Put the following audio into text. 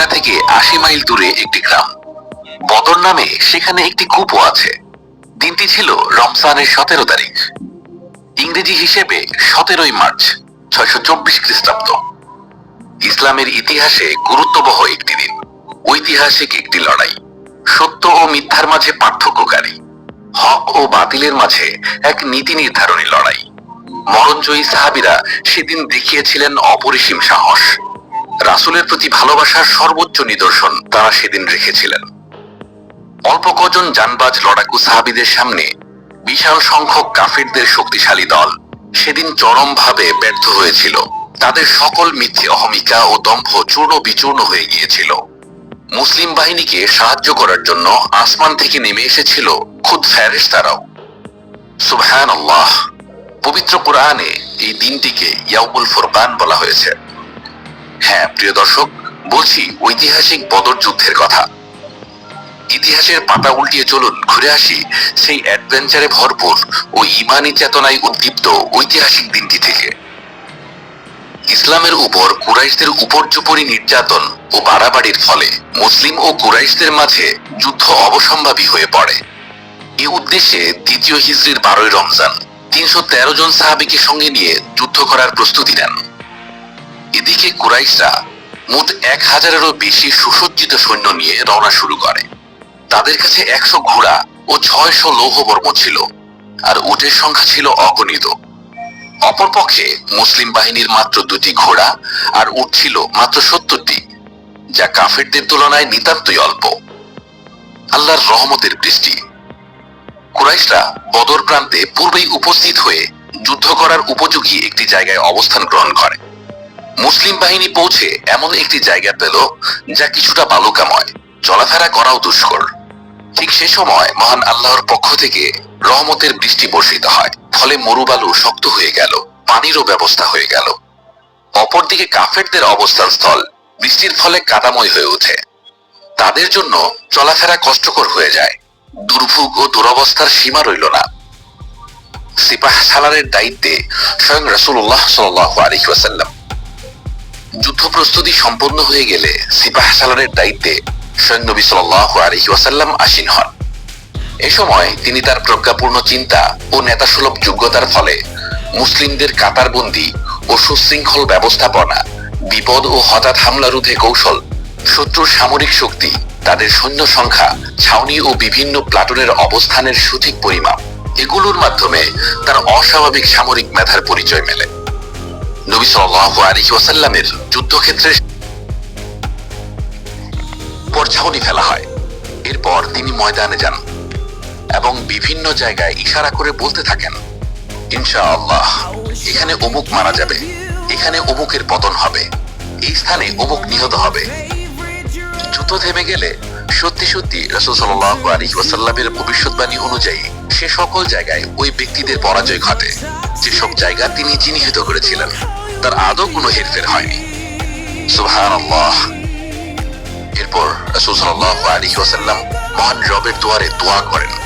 Medina থেকে আশি mile দূরে একটি গ্রাম। বদর নামে সেখানে একটি কূপও আছে। দিনটি ছিল রমজানের সতেরো তারিখ। ইংরেজি হিসেবে সতেরোই মার্চ, ছয়শো চব্বিশ খ্রিস্টাব্দ। ইসলামের ইতিহাসে গুরুত্ববহ একটি দিন। ঐতিহাসিক একটি লড়াই। সত্য ও মিথ্যার মাঝে পার্থক্যকারী। হক ও বাতিলের মাঝে এক নীতি নির্ধারণী লড়াই। মরণজয়ী সাহাবিরা সেদিন দেখিয়েছিলেন অপরিসীম সাহস। রাসূলের প্রতি ভালোবাসার সর্বোচ্চ নিদর্শন তারা সেদিন রেখেছিলেন। অল্প কজন জানবাজ লড়াকু সাহাবিদের সামনে বিশাল সংখ্যক কাফিরদের শক্তিশালী দল সেদিন চরমভাবে ব্যর্থ হয়েছিল। তাদের সকল মিথ্যে অহমিকা ও দম্ভ চূর্ণ বিচূর্ণ হয়ে গিয়েছিল। মুসলিম বাহিনীকে সাহায্য করার জন্য আসমান থেকে নেমে এসেছিল খুদ ফেরেশতারাও। সুবহান আল্লাহ পবিত্র কোরআনে এই দিনটিকে ইয়াউমুল ফুরকান বলা হয়েছে। হ্যাঁ প্রিয় দর্শক, বলছি, ঐতিহাসিক বদর যুদ্ধের কথা। ইতিহাসের পাতা উল্টিয়ে চলুন, ঘুরে আসি সেই অ্যাডভেঞ্চারে ভরপুর ও ইমানি চেতনায় উদ্দীপ্ত ঐতিহাসিক দিনটি থেকে। ইসলামের উপর কুরাইশদের উপর্যুপরি নির্যাতন ও বাড়াবাড়ির ফলে মুসলিম ও কুরাইশদের মাঝে যুদ্ধ অবসম্ভাবী হয়ে পড়ে। এ উদ্দেশ্যে দ্বিতীয় হিজরির বারোই রমজান তিনশো তেরো জন সাহাবিকে সঙ্গে নিয়ে যুদ্ধ করার প্রস্তুতি নেন। এদিকে কুরাইশরা মোট এক হাজারেরও বেশি সুসজ্জিত সৈন্য নিয়ে রওনা শুরু করে। তাদের কাছে একশো ঘোড়া ও ছয়শো লৌহবর্ম ছিল, আর উটের সংখ্যা ছিল অগণিত। অপরপক্ষে মুসলিম বাহিনীর মাত্র দুটি ঘোড়া আর উট ছিল মাত্র সত্তরটি, যা কাফেরদের তুলনায় নিতান্তই অল্প। আল্লাহর রহমতের বৃষ্টি কুরাইশরা বদর প্রান্তে পূর্বেই উপস্থিত হয়ে যুদ্ধ করার উপযোগী একটি জায়গায় অবস্থান গ্রহণ করে। মুসলিম বাহিনী পৌঁছে এমন একটি জায়গা পেল যা কিছুটা বালুকাময়। চলাফেরা করাও দুষ্কর। ঠিক সে সময় মহান আল্লাহর পক্ষ থেকে রহমতের বৃষ্টি বর্ষিত হয়। ফলে মরুবালু শক্ত হয়ে গেল, পানিরও ব্যবস্থা হয়ে গেল। অপরদিকে কাফেরদের অবস্থান স্থল বৃষ্টির ফলে কাদাময় হয়ে ওঠে। তাদের জন্য চলাফেরা কষ্টকর হয়ে যায়। দুর্ভোগ ও দুরবস্থার সীমা রইল না। সিপাহ সালারের দায়িত্বে স্বয়ং রাসূলুল্লাহ সাল্লাল্লাহু আলাইহি ওয়াসাল্লাম যুদ্ধ প্রস্তুতি সম্পন্ন হয়ে গেলে সিপাহ সালারের দায়িত্বে স্বয়ং নবী সাল্লাল্লাহু আলাইহি ওয়াসাল্লাম আসীন হন। এ সময় তিনি তার প্রজ্ঞাপূর্ণ চিন্তা ও নেতাসুলভ যোগ্যতার ফলে মুসলিমদের কাতারবন্দি ও সুশৃঙ্খল ব্যবস্থাপনা, বিপদ ও হঠাৎ হামলা রোধে কৌশল, শত্রুর সামরিক শক্তি, তাদের সৈন্য সংখ্যা, ছাউনি ও বিভিন্ন প্লাটুনের অবস্থানের সঠিক পরিমাপ, এগুলোর মাধ্যমে তার অস্বাভাবিক সামরিক মেধার পরিচয় মেলে। নবী আলাইহি ওয়াসাল্লামের যুদ্ধক্ষেত্রে পর ছাউনি ফেলা হয়। এরপর তিনি ময়দানে যান এবং বিভিন্ন জায়গায় ইশারা করে বলতে থাকেন, ইনশাআল্লাহ, এখানে অমুক মারা যাবে, এখানে অমুকের পতন হবে, এই স্থানে অমুক নিহত হবে। যুদ্ধ থেমে গেলে সত্যি সত্যি রাসূল সাল্লাল্লাহু আলাইহি ওয়াসাল্লামের ভবিষ্যৎবাণী অনুযায়ী সে সকল জায়গায় ওই ব্যক্তিদের পরাজয় ঘটে। যেসব জায়গা তিনি চিহ্নিত করেছিলেন, তার আদৌ কোনো হেরফের হয়নি। সুবহানাল্লাহ। এরপর রসুল সাল্লাহ আলী ওয়াসাল্লাম মহান রবের দুয়ারে দোয়া করেন।